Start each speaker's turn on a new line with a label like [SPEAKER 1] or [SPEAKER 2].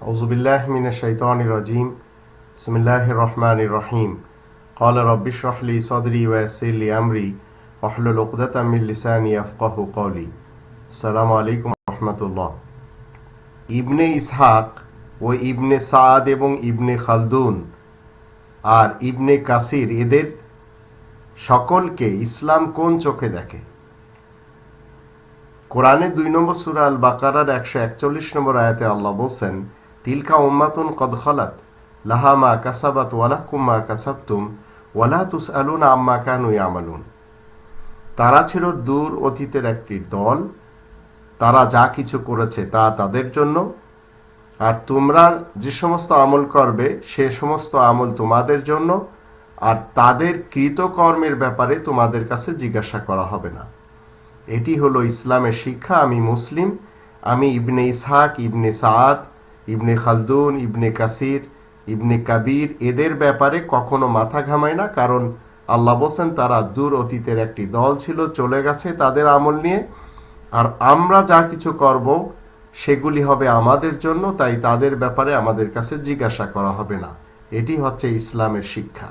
[SPEAKER 1] أعوذ بالله من الشيطان الرجيم بسم الله الرحمن الرحيم قال رب اشرح لي صدري ويسر لي أمري واحلل عقدة من لساني يفقه قولي السلام عليكم ورحمة الله ইবনে ইসহাক ও ইবনে সাদ এবং ইবনে খালদুন আর ইবনে কাসির এদের সকলকে ইসলাম কোন চোখে দেখে কোরআনে দুই নম্বর সুরা আল বাকারার একশো একচল্লিশ নম্বর আয়াতে আল্লাহ বলছেন তিলকা উম্মাতুন কদ খালাত, লাহা মা কাসাবাত কাসাবতুম ওয়ালা তুস আলুন আম্মা কানু ইয়ামালুন। তারা ছিল দূর অতীতের একটি দল। তারা যা কিছু করেছে তা তাদের জন্য। আর তোমরা যে সমস্ত আমল করবে, সে সমস্ত আমল তোমাদের জন্য। আর তাদের কৃতকর্মের ব্যাপারে তোমাদের কাছে জিজ্ঞাসা করা হবে না। এটি হলো ইসলামের শিক্ষা। আমি মুসলিম। আমি ইবনে ইসহাক, ইবনে সাদ ইবনে খালদুন, ইবনে কাসির, ইবনে কাবির, এদের ব্যাপারে কখনো মাথা ঘামায় না, কারণ আল্লাহ বলছেন তারা দূর অতীতের একটি দল ছিল, চলে গেছে তাদের আমল নিয়ে। আর আমরা যা কিছু করব, সেগুলি হবে আমাদের জন্য, তাই তাদের ব্যাপারে আমাদের কাছে জিজ্ঞাসা করা হবে না। এটি হচ্ছে ইসলামের শিক্ষা।